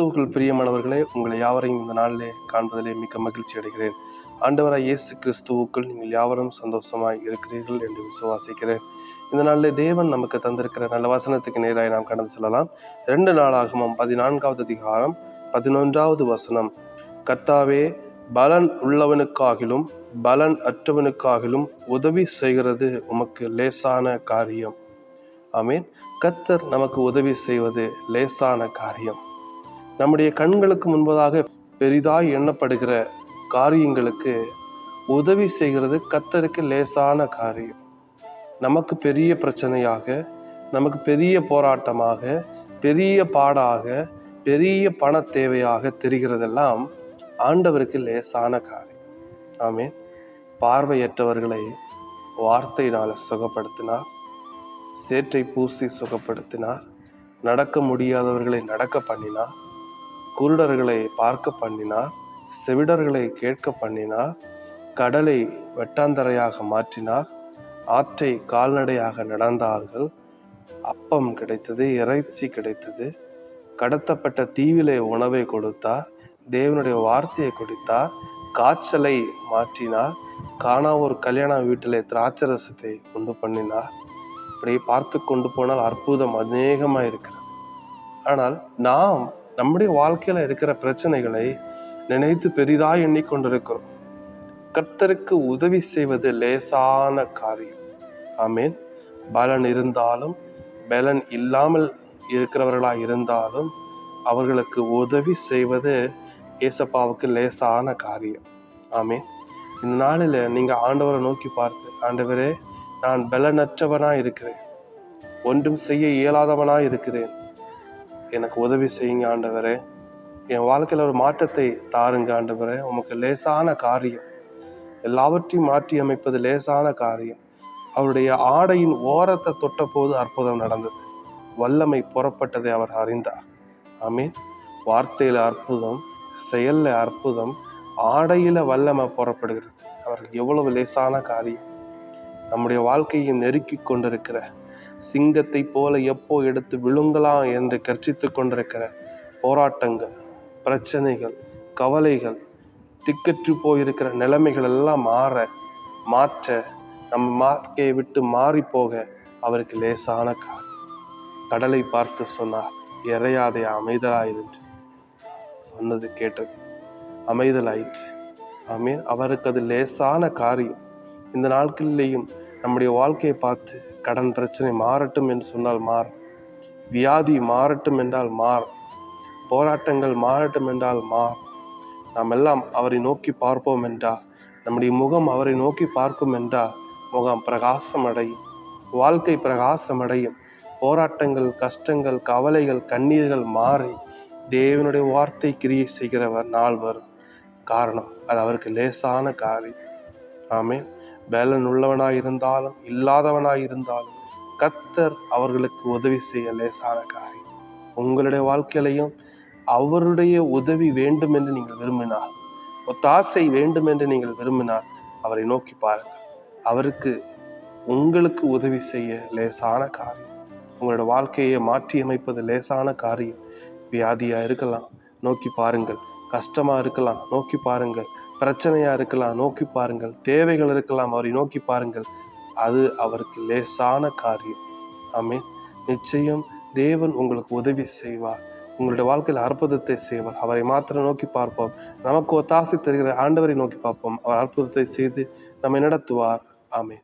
கிறிஸ்துவுக்குள் பிரியமானவர்களே உங்களை யாவரையும் இந்த நாளிலே காண்பதிலே மிக்க மகிழ்ச்சி அடைகிறேன். ஆண்டவராய் இயேசு கிறிஸ்துவுக்குள் நீங்கள் யாவரும் சந்தோஷமாய் இருக்கிறீர்கள் என்று விசுவாசிக்கிறேன். இந்த நாளிலே தேவன் நமக்கு தந்திருக்கிற நல்ல வசனத்துக்கு நேராக நாம் கடந்து செல்லலாம். ரெண்டு நாளாகமும் பதினான்காவது அதிகாரம் பதினொன்றாவது வசனம். கர்த்தாவே பலன் உள்ளவனுக்காகிலும் பலன் அற்றவனுக்காகிலும் உதவி செய்கிறது உமக்கு லேசான காரியம். ஆமீன். கத்தர் நமக்கு உதவி செய்வது லேசான காரியம். நம்முடைய கண்களுக்கு முன்பதாக பெரிதாய் எண்ணப்படுகிற காரியங்களுக்கு உதவி செய்கிறது கத்தருக்கு லேசான காரியம். நமக்கு பெரிய பிரச்சனையாக நமக்கு பெரிய போராட்டமாக பெரிய பாடாக பெரிய பண தேவையாக தெரிகிறதெல்லாம் ஆண்டவருக்கு லேசான காரியம். ஆமே பார்வையற்றவர்களை வார்த்தையினால் சுகப்படுத்தினார். சேற்றை பூசி சுகப்படுத்தினார். நடக்க முடியாதவர்களை நடக்க பண்ணினார். குருடர்களை பார்க்க பண்ணினார் செவிடர்களை கேட்க பண்ணினார் கடலை வெட்டாந்தரையாக மாற்றினார் ஆற்றை கால்நடையாக நடந்தார்கள். அப்பம் கிடைத்தது இறைச்சி கிடைத்தது. கடத்தப்பட்ட தீவிலே உணவை கொடுத்தார் தேவனுடைய வார்த்தையை கொடுத்தார் காய்ச்சலை மாற்றினார் காணா ஒரு கல்யாண வீட்டிலே திராட்சரசத்தை கொண்டு பண்ணினார். அப்படியே பார்த்து கொண்டு போனால் அற்புதம் அநேகமாக இருக்கிறது ஆனால் நாம் நம்முடைய வாழ்க்கையில இருக்கிற பிரச்சனைகளை நினைத்து பெரிதாக எண்ணிக்கொண்டிருக்கிறோம். கர்த்தருக்கு உதவி செய்வது லேசான காரியம். ஆமீன். பலன் இருந்தாலும் பலன் இல்லாமல் இருக்கிறவர்களாக இருந்தாலும் அவர்களுக்கு உதவி செய்வது ஏசப்பாவுக்கு லேசான காரியம். ஆமீன். இந்த நாளில் நீங்கள் ஆண்டவரை நோக்கி பார்த்து ஆண்டவரே நான் பலனற்றவனாக இருக்கிறேன். ஒன்றும் செய்ய இயலாதவனா இருக்கிறேன். எனக்கு உதவி செய்யுங்க ஆண்டவரே. என் வாழ்க்கையில் ஒரு மாற்றத்தை தாருங்க ஆண்டவரே. உமக்கு லேசான காரியம். எல்லாவற்றையும் மாற்றி அமைப்பது லேசான காரியம். அவருடைய ஆடையின் ஓரத்தை தொட்டபோது அற்புதம் நடந்தது. வல்லமை புறப்பட்டதை அவர் அறிந்தார். ஆமீன். வார்த்தையில் அற்புதம் செயலில் அற்புதம் ஆடையில் வல்லமை புறப்படுகிறது. அவருக்கு எவ்வளவு லேசான காரியம். நம்முடைய வாழ்க்கையை நெருக்கி கொண்டிருக்கிற சிங்கத்தை போல எப்போ எடுத்து விழுங்கலாம் என்று கர்ச்சித்து கொண்டிருக்கிற போராட்டங்கள் பிரச்சனைகள் கவலைகள் திக்கற்று போயிருக்கிற நிலைமைகள் எல்லாம் மாற மாற்ற நம்ம மார்க்கையை விட்டு மாறி போக அவருக்கு லேசான கால். கடலை பார்த்து சொன்னார் இறையாதே அமைதலாயிருந்து சொன்னது கேட்டது அமைதலாயிற்று. ஆமீன். அவருக்கு அது லேசான காரியம். இந்த நாட்களிலேயும் நம்முடைய வாழ்க்கையை பார்த்து கடன் பிரச்சனை மாறட்டும் என்று சொன்னால் மாறும் வியாதி மாறட்டும் என்றால் மாறும் போராட்டங்கள் மாறட்டும் என்றால் மாறும் நாம் எல்லாம் அவரை நோக்கி பார்ப்போம் என்றால் நம்முடைய முகம் அவரை நோக்கி பார்க்கும் என்றால் முகம் பிரகாசம் அடையும் வாழ்க்கை பிரகாசம் அடையும் போராட்டங்கள் கஷ்டங்கள் கவலைகள் கண்ணீர்கள் மாறி தேவனுடைய வார்த்தை கிரியை செய்கிறவர் நாள் வரும் காரணம் அது அவருக்கு லேசான காரியம். ஆமே பேலன் உள்ளவனாய் இருந்தாலும் இல்லாதவனாய் இருந்தாலும் கத்தர் அவர்களுக்கு உதவி செய்ய லேசான காரியம் உங்களுடைய வாழ்க்கையிலையும் அவருடைய உதவி வேண்டும் என்று நீங்கள் விரும்பினால் ஒத்தாசை வேண்டும் என்று நீங்கள் விரும்பினால் அவரை நோக்கி பாருங்கள். அவருக்கு உங்களுக்கு உதவி செய்ய லேசான காரியம். உங்களோட வாழ்க்கையை மாற்றி அமைப்பது லேசான காரியம். வியாதியாக இருக்கலாம் நோக்கி பாருங்கள். கஷ்டமாக இருக்கலாம் நோக்கி பாருங்கள். பிரச்சனையாக இருக்கலாம் நோக்கி பாருங்கள். தேவைகள் இருக்கலாம் அவரை நோக்கி பாருங்கள். அது அவருக்கு லேசான காரியம். ஆமே நிச்சயம் தேவன் உங்களுக்கு உதவி செய்வார். உங்களுடைய வாழ்க்கையில் அற்புதத்தை செய்வார். அவரை மாத்திரம் நோக்கி பார்ப்போம். நமக்கு ஒத்தாசை தருகிற ஆண்டவரை நோக்கி பார்ப்போம். அவர் அற்புதத்தை செய்து நம்மை நடத்துவார். ஆமே